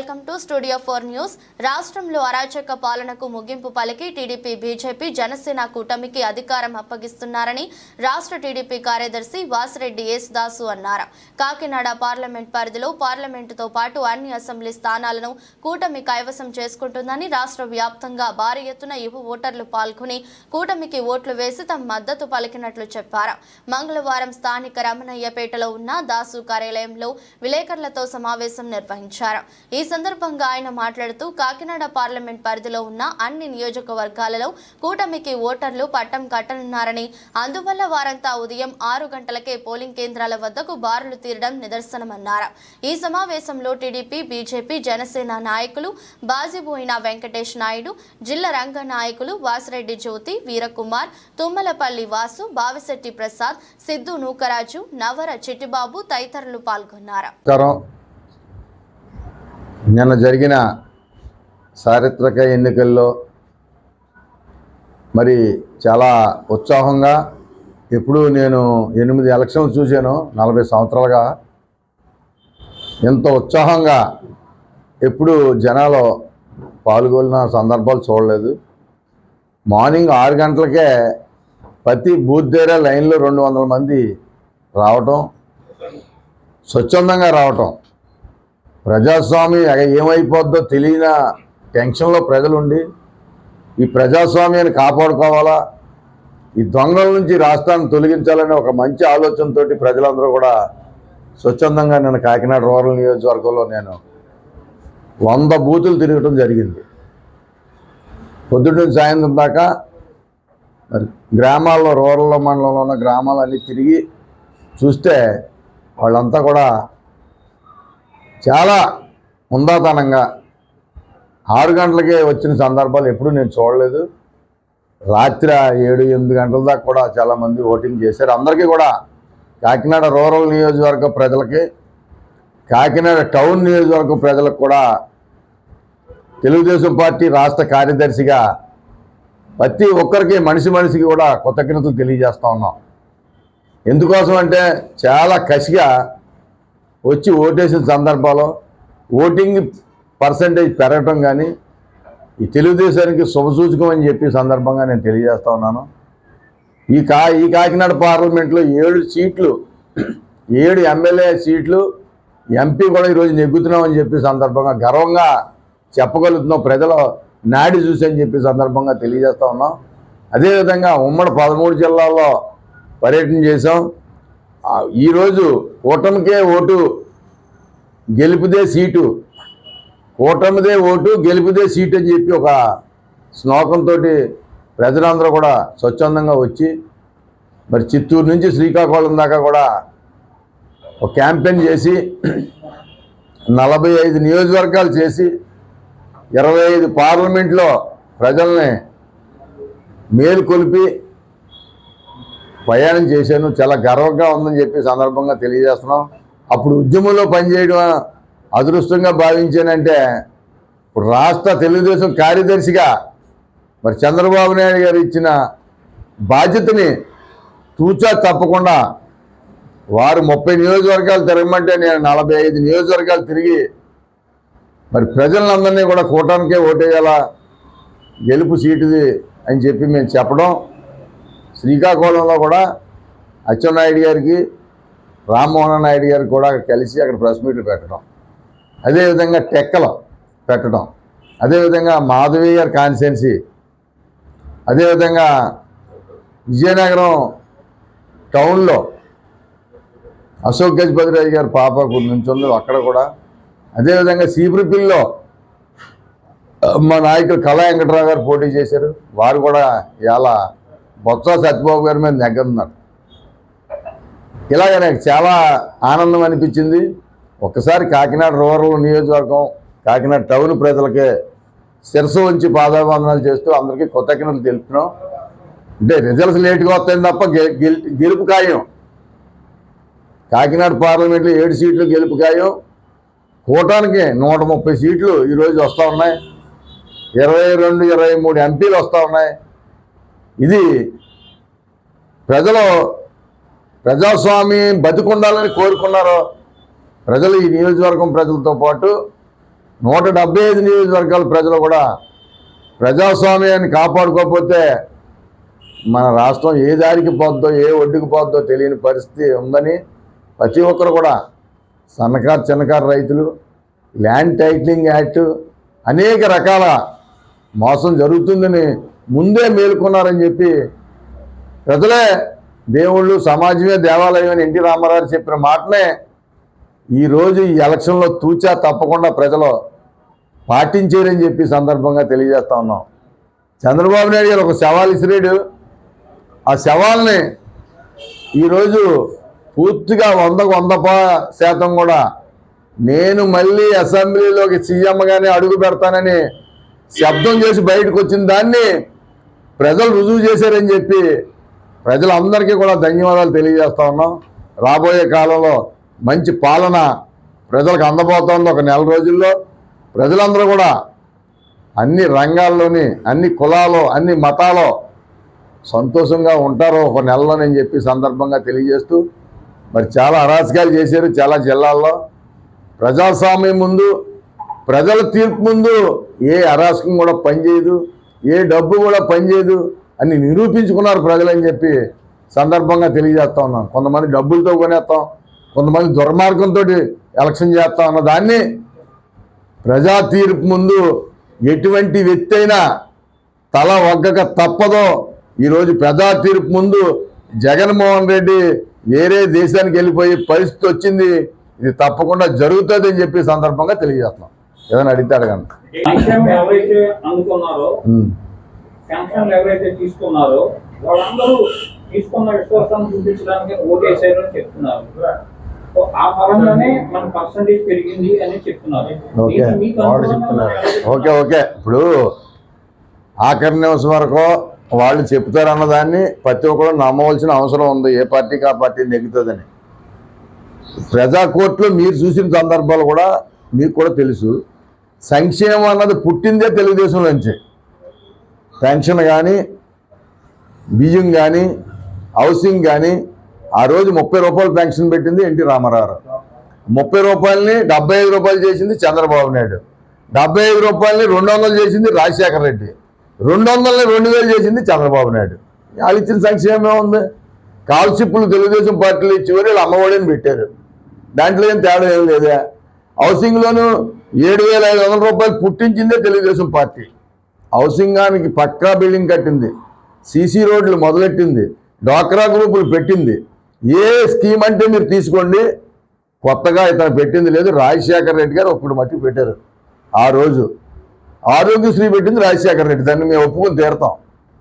Welcome to studio four news. రాష్ట్రంలో అరాచక పాలనకు ముగింపు పలికి టీడీపీ బీజేపీ జనసేన కూటమికి అధికారం అప్పగిస్తున్నారని రాష్ట్ర టీడీపీ కార్యదర్శి వాసిరెడ్డి యేసుదాసు అన్నారు. కాకినాడ పార్లమెంట్ పరిధిలో పార్లమెంటుతో పాటు అన్ని అసెంబ్లీ స్థానాలను కూటమి కైవసం చేసుకుంటుందని రాష్ట్ర వ్యాప్తంగా భారీ ఎత్తున యువ ఓటర్లు పాల్గొని కూటమికి ఓట్లు వేసి తమ మద్దతు పలికినట్లు చెప్పారు. మంగళవారం స్థానిక రమణయ్యపేటలో ఉన్న దాసు కార్యాలయంలో విలేకరులతో సమావేశం నిర్వహించారు. ఈ సందర్భంగా ఆయన మాట్లాడుతూ కాకినాడ పార్లమెంట్ పరిధిలో ఉన్న అన్ని నియోజకవర్గాలలో కూటమికి ఓటర్లు పట్టం కట్టనున్నారని అందువల్ల వారంతా ఉదయం ఆరు గంటలకే పోలింగ్ కేంద్రాల వద్దకు బారులు తీరడం నిదర్శనమన్నారు. ఈ సమావేశంలో టీడీపీ బీజేపీ జనసేన నాయకులు బాజిబోయిన వెంకటేష్ నాయుడు జిల్లా రంగ నాయకులు వాసిరెడ్డి జ్యోతి వీరకుమార్ తుమ్మలపల్లి వాసు బావిశెట్టి ప్రసాద్ సిద్ధు నూకరాజు నవర చిట్టిబాబు తదితరులు పాల్గొన్నారు. నిన్న జరిగిన చారిత్రక ఎన్నికల్లో మరి చాలా ఉత్సాహంగా ఎప్పుడు నేను ఎనిమిది ఎలక్షన్లు చూశాను నలభై సంవత్సరాలుగా. ఎంత ఉత్సాహంగా ఎప్పుడు జనాలు పాల్గొన్న సందర్భాలు చూడలేదు. మార్నింగ్ ఆరు గంటలకే ప్రతి బూత్ దగ్గర లైన్లో రెండు వందల మంది రావటం స్వచ్ఛందంగా రావటం ప్రజాస్వామ్యం ఏమైపోద్దో తెలియన టెన్షన్లో ప్రజలుండి ఈ ప్రజాస్వామ్యాన్ని కాపాడుకోవాలా? ఈ దొంగల నుంచి రాష్ట్రాన్ని తొలగించాలనే ఒక మంచి ఆలోచనతోటి ప్రజలందరూ కూడా స్వచ్ఛందంగా నేను కాకినాడ రూరల్ నియోజకవర్గంలో నేను వంద బూతులు తిరగటం జరిగింది. పొద్దుటి సాయంత్రం దాకా మరి గ్రామాల్లో రూరల్ మండలంలో ఉన్న గ్రామాలన్నీ తిరిగి చూస్తే వాళ్ళంతా కూడా చాలా ఉందాతనంగా ఆరు గంటలకే వచ్చిన సందర్భాలు ఎప్పుడూ నేను చూడలేదు. రాత్రి ఏడు ఎనిమిది గంటల దాకా కూడా చాలామంది ఓటింగ్ చేశారు. అందరికీ కూడా కాకినాడ రూరల్ నియోజకవర్గ ప్రజలకి కాకినాడ టౌన్ నియోజకవర్గ ప్రజలకు కూడా తెలుగుదేశం పార్టీ రాష్ట్ర కార్యదర్శిగా ప్రతి ఒక్కరికి మనిషి మనిషికి కూడా కృతజ్ఞతలు తెలియజేస్తూ ఉన్నాం. ఎందుకోసం అంటే చాలా కసిగా వచ్చి ఓటేసిన సందర్భాల్లో ఓటింగ్ పర్సంటేజ్ పెరగటం కానీ ఈ తెలుగుదేశానికి శుభసూచకం అని చెప్పి సందర్భంగా నేను తెలియజేస్తా ఉన్నాను. ఈ కా ఈ కాకినాడ పార్లమెంట్లో ఏడు సీట్లు ఏడు ఎమ్మెల్యే సీట్లు ఎంపీ కూడా ఈరోజు నెగ్గుతున్నామని చెప్పి సందర్భంగా గర్వంగా చెప్పగలుగుతున్నాం ప్రజల నాడి చూసి అని చెప్పి సందర్భంగా తెలియజేస్తా ఉన్నాం. అదేవిధంగా ఉమ్మడి పదమూడు జిల్లాల్లో పర్యటన చేసాం ఈరోజు కూటమికే ఓటు గెలుపుదే సీటు. కూటమిదే ఓటు గెలుపుదే సీటు అని చెప్పి ఒక శ్లోకంతో ప్రజలందరూ కూడా స్వచ్ఛందంగా వచ్చి మరి చిత్తూరు నుంచి శ్రీకాకుళం దాకా కూడా ఒక క్యాంపెయిన్ చేసి నలభై ఐదు నియోజకవర్గాలు చేసి ఇరవై ఐదు పార్లమెంట్లో ప్రజల్ని మేలుకొలిపి ప్రయాణం చేశాను. చాలా గర్వంగా ఉందని చెప్పి సందర్భంగా తెలియజేస్తున్నాం. అప్పుడు ఉద్యమంలో పనిచేయడం అదృష్టంగా భావించానంటే ఇప్పుడు రాష్ట్ర తెలుగుదేశం కార్యదర్శిగా మరి చంద్రబాబు నాయుడు గారు ఇచ్చిన బాధ్యతని తూచా తప్పకుండా వారు ముప్పై నియోజకవర్గాలు తిరగమంటే నేను నలభై ఐదు నియోజకవర్గాలు తిరిగి మరి ప్రజలందరినీ కూడా కూటానికే ఓటేయాలా గెలుపు సీటుది అని చెప్పి మేము చెప్పడం. శ్రీకాకుళంలో కూడా అచ్చెన్నాయుడు గారికి రామ్మోహన్ నాయుడు గారికి కూడా కలిసి అక్కడ ప్రెస్ మీట్లు పెట్టడం. అదేవిధంగా టెక్కలో పెట్టడం. అదేవిధంగా మాధవి గారి కాన్స్టిట్యున్సీ. అదేవిధంగా విజయనగరం టౌన్లో అశోక్ గజపతిరాజు గారి పాప నుంచి అక్కడ కూడా అదేవిధంగా సీపురిపిల్లో మా నాయకులు కళా వెంకటరావు గారు పోటీ చేశారు. వారు కూడా ఇలా బొత్స సత్యబాబు గారి మీద నెగ్గన్నారు ఇలాగ నాకు చాలా ఆనందం అనిపించింది. ఒక్కసారి కాకినాడ రూరల్ నియోజకవర్గం కాకినాడ టౌన్ ప్రజలకి శిరసు ఉంచి పాదాభివందనాలు చేస్తూ అందరికీ కృతజ్ఞతలు తెలుపుతున్నాం. అంటే రిజల్ట్స్ లేట్గా వస్తాయి తప్ప గె- గెల్- గెలుపు ఖాయం. కాకినాడ పార్లమెంట్లో ఏడు సీట్లు గెలుపు ఖాయం. కూటానికి నూట ముప్పై సీట్లు ఈరోజు వస్తూ ఉన్నాయి. ఇరవై రెండు ఇరవై మూడు ఎంపీలు వస్తూ ఉన్నాయి. ఇది ప్రజలు ప్రజాస్వామ్యం బతికుండాలని కోరుకున్నారు ప్రజలు ఈ నియోజకవర్గం ప్రజలతో పాటు నూట డెబ్బై ఐదు నియోజకవర్గాల ప్రజలు కూడా ప్రజాస్వామ్యాన్ని కాపాడుకోకపోతే మన రాష్ట్రం ఏ దారికి పోద్దో ఏ ఒడ్డుకు పోద్దో తెలియని పరిస్థితి ఉందని ప్రతి ఒక్కరు కూడా సన్నకారు చిన్నకారు రైతులు ల్యాండ్ టైటిలింగ్ యాక్ట్ అనేక రకాల మోసం జరుగుతుందని ముందే మేలుకున్నారని చెప్పి ప్రజలే దేవుళ్ళు సమాజమే దేవాలయం అని ఎన్టీ రామారావు చెప్పిన మాటనే ఈరోజు ఈ ఎలక్షన్లో తూచా తప్పకుండా ప్రజలు పాటించారని చెప్పి సందర్భంగా తెలియజేస్తా ఉన్నాం. చంద్రబాబు నాయుడు గారు ఒక సవాల్ ఇసిరాడు ఆ సవాల్ని ఈరోజు పూర్తిగా వందకు వంద శాతం కూడా నేను మళ్ళీ అసెంబ్లీలోకి సీఎంగానే అడుగు పెడతానని శబ్దం చేసి బయటకు వచ్చిన దాన్ని ప్రజలు రుజువు చేశారని చెప్పి ప్రజలందరికీ కూడా ధన్యవాదాలు తెలియజేస్తా ఉన్నాం. రాబోయే కాలంలో మంచి పాలన ప్రజలకు అందబోతోంది ఒక నెల రోజుల్లో. ప్రజలందరూ కూడా అన్ని రంగాల్లోని అన్ని కులాలు అన్ని మతాలు సంతోషంగా ఉంటారు ఒక నెలలోనని చెప్పి సందర్భంగా తెలియజేస్తూ మరి చాలా అరాచకాలు చేశారు చాలా జిల్లాల్లో. ప్రజాస్వామ్యం ముందు ప్రజల తీర్పు ముందు ఏ అరాచకం కూడా పనిచేయదు. ఏ డబ్బు కూడా పనిచేయదు అని నిరూపించుకున్నారు ప్రజలని చెప్పి సందర్భంగా తెలియజేస్తా ఉన్నాం కొంతమంది డబ్బులతో కొనేస్తాం కొంతమంది దుర్మార్గంతో ఎలక్షన్ చేస్తాం అన్న దాన్ని ప్రజా తీర్పు ముందు ఎటువంటి వ్యక్తి అయినా తల ఒగ్గక తప్పదో ఈరోజు ప్రజా తీర్పు ముందు జగన్మోహన్ రెడ్డి వేరే దేశానికి వెళ్ళిపోయే పరిస్థితి వచ్చింది. ఇది తప్పకుండా జరుగుతుంది అని చెప్పి సందర్భంగా తెలియజేస్తున్నాం. ఏదైనా అడిగితే అడగండి. సంక్షేమం ఎవరైతే అందుకున్నారో ఉమ్. పెన్షన్లు ఎవరైతే తీసుకున్నారో వాళ్ళందరూ తీసుకున్న విశ్వాసాన్ని చూపించడానికి ఓటేసారు అని చెప్తున్నారు. సో ఆ పరంగానే మన పర్సంటేజ్ పెరిగింది అని చెప్తున్నారు. ఓకే. వాళ్ళు చెప్తున్నారు. Okay okay. ఇప్పుడు ఆఖరి నిమిషం వరకు వాళ్ళు చెప్తారన్న దాన్ని ప్రతి ఒక్కరు నమ్మవలసిన అవసరం ఉంది. ఏ పార్టీకి ఆ పార్టీ నెగ్గుతుందని. ప్రజా కోర్టులో మీరు చూసిన సందర్భాలు కూడా మీకు కూడా తెలుసు. సంక్షేమం అన్నది పుట్టిందే తెలుగుదేశం నుంచి. పెన్షన్ కానీ బియ్యం కానీ హౌసింగ్ కానీ ఆ రోజు ముప్పై రూపాయలు పెన్షన్ పెట్టింది ఎన్టీ రామారావు. ముప్పై రూపాయలని డెబ్బై ఐదు రూపాయలు చేసింది చంద్రబాబు నాయుడు. డెబ్బై ఐదు రూపాయలని రెండు వందలు చేసింది రాజశేఖర రెడ్డి. రెండు వందలని రెండు వేలు చేసింది చంద్రబాబు నాయుడు. వాళ్ళు ఇచ్చిన సంక్షేమం ఉంది కాల్షిప్పులు తెలుగుదేశం పార్టీలు ఇచ్చేవారు వీళ్ళు అమ్మఒడిని పెట్టారు. దాంట్లో ఏం తేడా ఏం లేదా? హౌసింగ్లోనూ ఏడు వేల ఐదు వందల రూపాయలు పుట్టించిందే తెలుగుదేశం పార్టీ. హౌసింగానికి పక్కా బిల్డింగ్ కట్టింది. సీసీ రోడ్లు మొదలెట్టింది. డ్వాక్రా గ్రూపులు పెట్టింది. ఏ స్కీమ్ అంటే మీరు తీసుకోండి. కొత్తగా ఇతను పెట్టింది లేదు. రాజశేఖర రెడ్డి గారు ఒప్పుడు మట్టి పెట్టారు. ఆ రోజు ఆరోగ్యశ్రీ పెట్టింది రాజశేఖర రెడ్డి. దాన్ని మేము ఒప్పుకొని తీరుతాం.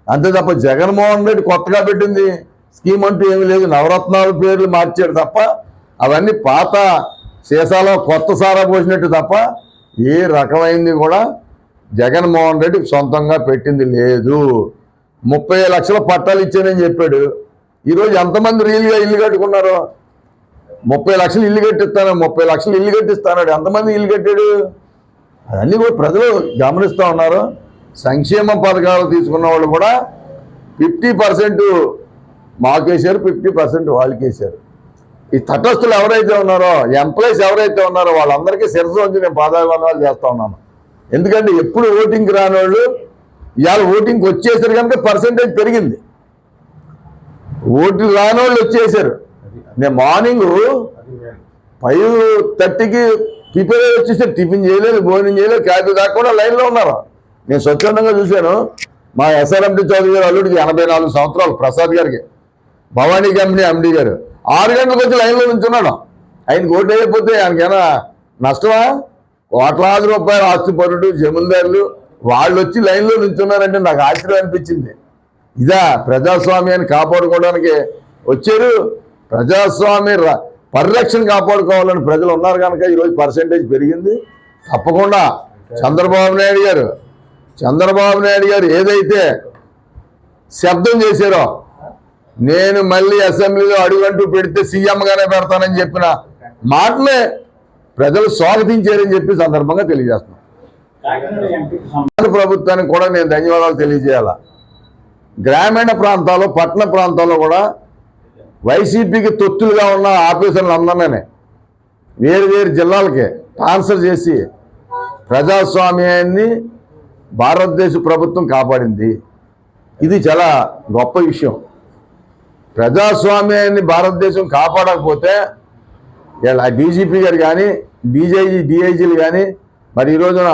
అంతే తప్ప జగన్మోహన్ రెడ్డి కొత్తగా పెట్టింది. స్కీమ్ అంటూ ఏమీ లేదు. నవరత్నాల పేర్లు మార్చాడు తప్ప అవన్నీ పాత సీసాలో కొత్త సారా పోసినట్టు తప్ప ఏ రకమైంది కూడా జగన్మోహన్ రెడ్డి సొంతంగా పెట్టింది లేదు. ముప్పై లక్షల పట్టాలు ఇచ్చానని చెప్పాడు. ఈరోజు ఎంతమంది రియల్గా ఇల్లు కట్టుకున్నారు? ముప్పై లక్షలు ఇల్లు కట్టిస్తాను ముప్పై లక్షలు ఇల్లు కట్టిస్తాడు ఎంతమంది ఇల్లు కట్టాడు? అవన్నీ కూడా ప్రజలు గమనిస్తూ ఉన్నారు. సంక్షేమ పథకాలు తీసుకున్న వాళ్ళు కూడా ఫిఫ్టీ పర్సెంట్ మాకేసారు ఫిఫ్టీ పర్సెంట్ వాళ్ళకి ఈ తటస్థులు ఎవరైతే ఉన్నారో ఎంప్లాయీస్ ఎవరైతే ఉన్నారో వాళ్ళందరికీ శిరసు వచ్చి నేను పాదాభివందనాలు చేస్తా ఉన్నాను. ఎందుకంటే ఎప్పుడు ఓటింగ్కి రాని వాళ్ళు ఇవాళ ఓటింగ్కి వచ్చేసారు కనుక పర్సెంటేజ్ పెరిగింది. ఓట్లు రాని వాళ్ళు వచ్చేసారు. నేను మార్నింగ్ ఫైవ్ థర్టీకి ప్రిపేర్ అయ్యి టిఫిన్ చేయలేదు భోజనం చేయలేదు క్యాబ్ కాకుండా లైన్లో ఉన్నారు. నేను స్వచ్ఛందంగా చూశాను. మా ఎస్ఆర్ఎండి చౌదరి గారు అల్లుడికి ఎనభై నాలుగు సంవత్సరాలు ప్రసాద్ గారికి. భవానీ కంపెనీ ఎండి గారు. ఆరు గంటలకు వచ్చి లైన్లో నుంచున్నాడు ఆయనకి ఓటు అయిపోతే ఆయనకేనా నష్టమా? కోట్లాది రూపాయలు ఆస్తి పరుడు జమీందారులు వాళ్ళు వచ్చి లైన్లో నుంచున్నారంటే నాకు ఆశ్చర్యం అనిపించింది. ఇదా ప్రజాస్వామ్యాన్ని కాపాడుకోవడానికి వచ్చారు. ప్రజాస్వామ్య ర- పరిరక్షణ కాపాడుకోవాలని ప్రజలు ఉన్నారు కనుక ఈరోజు పర్సంటేజ్ పెరిగింది. తప్పకుండా చంద్రబాబు నాయుడు గారు చంద్రబాబు నాయుడు గారు ఏదైతే శబ్దం చేశారో నేను మళ్ళీ అసెంబ్లీలో అడుగంటూ పెడితే సీఎంగానే పెడతానని చెప్పిన మాటలే ప్రజలు స్వాగతించారని చెప్పి సందర్భంగా తెలియజేస్తున్నాను ప్రభుత్వానికి కూడా నేను ధన్యవాదాలు తెలియజేయాల? గ్రామీణ ప్రాంతాల్లో పట్టణ ప్రాంతాల్లో కూడా వైసీపీకి తొత్తులుగా ఉన్న ఆఫీసర్లు అందరినీ వేరు వేరు జిల్లాలకి ట్రాన్స్ఫర్ చేసి ప్రజాస్వామ్యాన్ని భారతదేశ ప్రభుత్వం కాపాడింది. ఇది చాలా గొప్ప విషయం. ప్రజాస్వామ్యాన్ని భారతదేశం కాపాడకపోతే ఇలా డీజీపీ గారు కానీ డీజైజీ డిఐజీలు కానీ మరి ఈ రోజున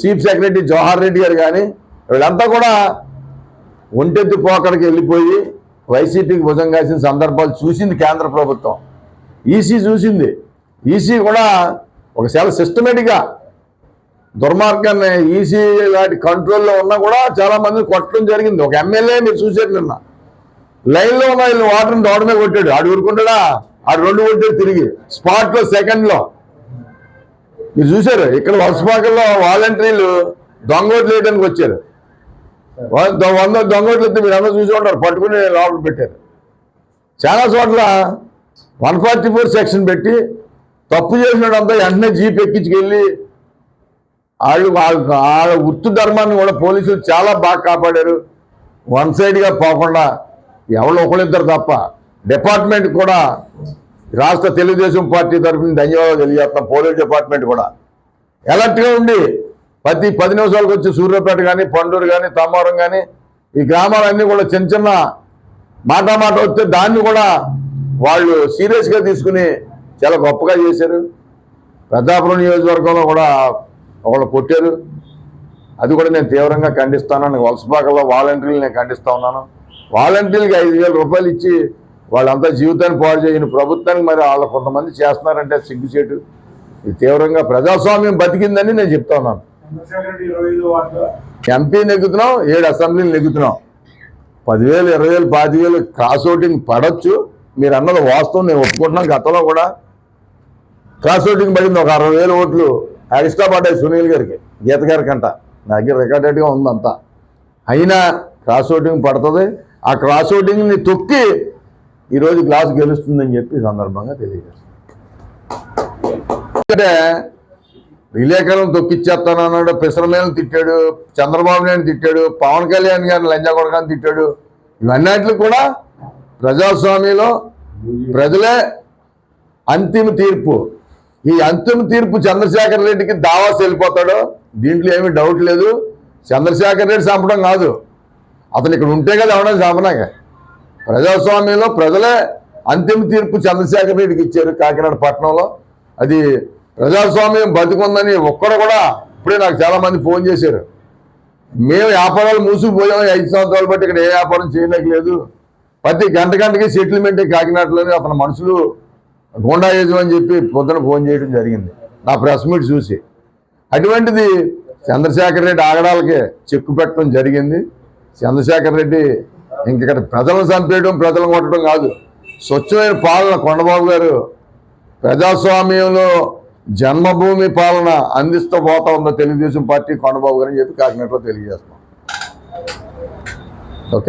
చీఫ్ సెక్రటరీ జవహర్ రెడ్డి గారు కానీ వీళ్ళంతా కూడా ఒంటెత్తి పోకడికి వెళ్ళిపోయి వైసీపీకి భుజం కాసిన సందర్భాలు చూసింది కేంద్ర ప్రభుత్వం. ఈసీ చూసింది. ఈసీ కూడా ఒక చాలా సిస్టమేటిక్గా దుర్మార్గాన్ని ఈసీ వాటి కంట్రోల్లో ఉన్నా కూడా చాలామంది కొట్టడం జరిగింది. ఒక ఎమ్మెల్యే మీరు చూసారు నిన్న. లైన్లో ఉన్న వీళ్ళు వాటర్ని దోడమే కొట్టాడు. ఆడు ఊరుకుంటాడా? ఆడు రెండు కొట్టాడు తిరిగి. స్పాట్లో సెకండ్లో మీరు చూసారు ఇక్కడ వర్షపాకల్లో వాలంటీర్లు దొంగోట్లు వేయడానికి వచ్చారు. వంద దొంగోట్లు వస్తే మీరు అందరూ చూసి ఉంటారు. పట్టుకుని లోపల పెట్టారు. చాలా చోట్ల వన్ ఫార్టీ ఫోర్ సెక్షన్ పెట్టి తప్పు చేసినడంతా వెంటనే జీప్ ఎక్కించుకెళ్ళి వాళ్ళు వాళ్ళ వాళ్ళ వృత్తి ధర్మాన్ని కూడా పోలీసులు చాలా బాగా కాపాడారు. వన్ సైడ్గా పోకుండా ఎవరో ఒకళ్ళిద్దరు తప్ప. డిపార్ట్మెంట్ కూడా రాష్ట్ర తెలుగుదేశం పార్టీ తరఫున ధన్యవాదాలు తెలియజేస్తాం పోలీస్ డిపార్ట్మెంట్ కూడా. ఎలర్ట్గా ఉండి ప్రతి పది నిమిషాలకు వచ్చి సూర్యాపేట కానీ పండూరు కానీ తమ్మవరం కానీ ఈ గ్రామాలన్నీ కూడా చిన్న చిన్న మాట మాట వస్తే దాన్ని కూడా వాళ్ళు సీరియస్గా తీసుకుని చాలా గొప్పగా చేశారు. పెద్దాపురం నియోజకవర్గంలో కూడా ఒకళ్ళు కొట్టారు. అది కూడా నేను తీవ్రంగా ఖండిస్తాను వలసపాకల్లో వాలంటీర్లు నేను ఖండిస్తూ ఉన్నాను. వాలంటీర్కి ఐదు వేల రూపాయలు ఇచ్చి వాళ్ళంతా జీవితాన్ని పాడు చేయని ప్రభుత్వానికి మరి వాళ్ళ కొంతమంది చేస్తున్నారంటే సిగ్గుచేటు. ఇది తీవ్రంగా ప్రజాస్వామ్యం బతికిందని నేను చెప్తా ఉన్నాను. ఇరవై ఎంపీ నెగ్గుతున్నాం ఏడు అసెంబ్లీని నెగ్గుతున్నాం. పదివేలు ఇరవై వేలు పాతివేలు క్రాస్ ఓటింగ్ పడవచ్చు మీరు అన్నది వాస్తవం నేను ఒప్పుకుంటున్నాను గతంలో కూడా. క్రాస్ ఓటింగ్ పడింది ఒక అరవై వేలు ఓట్లు ఎక్స్ట్రా పడ్డాయి సునీల్ గారికి గీత గారికి అంట నా దగ్గర రికార్డెడ్గా ఉందంతా. అయినా క్రాస్ ఓటింగ్ పడుతుంది. ఆ క్రాస్ ఓటింగ్ని తొక్కి ఈరోజు గ్లాస్ గెలుస్తుందని చెప్పి సందర్భంగా తెలియజేస్తాను. అంటే విలేకరులను తొక్కిచ్చేస్తాను అన్నాడు పిసరమేలను తిట్టాడు చంద్రబాబు నాయుడు తిట్టాడు పవన్ కళ్యాణ్ గారిని లంజా కొడకాన్ని తిట్టాడు. ఇవన్నిటికి కూడా ప్రజాస్వామ్యంలో ప్రజలే అంతిమ తీర్పు. ఈ అంతిమ తీర్పు చంద్రశేఖర్ రెడ్డికి దావాస్ వెళ్ళిపోతాడు దీంట్లో ఏమీ డౌట్ లేదు. చంద్రశేఖర్ రెడ్డి చంపడం కాదు. అతను ఇక్కడ ఉంటే కదా ఎవడని చంపనాక. ప్రజాస్వామ్యంలో ప్రజలే అంతిమ తీర్పు చంద్రశేఖర్ రెడ్డికి ఇచ్చారు కాకినాడ పట్టణంలో. అది ప్రజాస్వామ్యం బతుకుందని ఒక్కడు కూడా ఇప్పుడే నాకు చాలామంది ఫోన్ చేశారు. మేము వ్యాపారాలు మూసుకుపోయాం ఐదు సంవత్సరాలు బట్టి ఇక్కడ ఏ వ్యాపారం చేయలేక లేదు ప్రతి గంట గంటకి సెటిల్మెంట్ కాకినాడలోనే అతని మనుషులు గుండాయిజం అని చెప్పి పొద్దున ఫోన్ చేయడం జరిగింది. నా ప్రెస్ మీట్ చూసి. అటువంటిది చంద్రశేఖర్ రెడ్డి ఆగడాలకే చెక్కు పెట్టడం జరిగింది. చంద్రశేఖర్ రెడ్డి ఇంక ఇక్కడ ప్రజలను చంపేయడం ప్రజలను కొట్టడం కాదు. స్వచ్ఛమైన పాలన కొండబాబు గారు ప్రజాస్వామ్యంలో జన్మభూమి పాలన అందిస్తూ పోతా ఉందో తెలుగుదేశం పార్టీ కొండబాబు గారు అని చెప్పి కాకినాడలో తెలియజేస్తున్నాం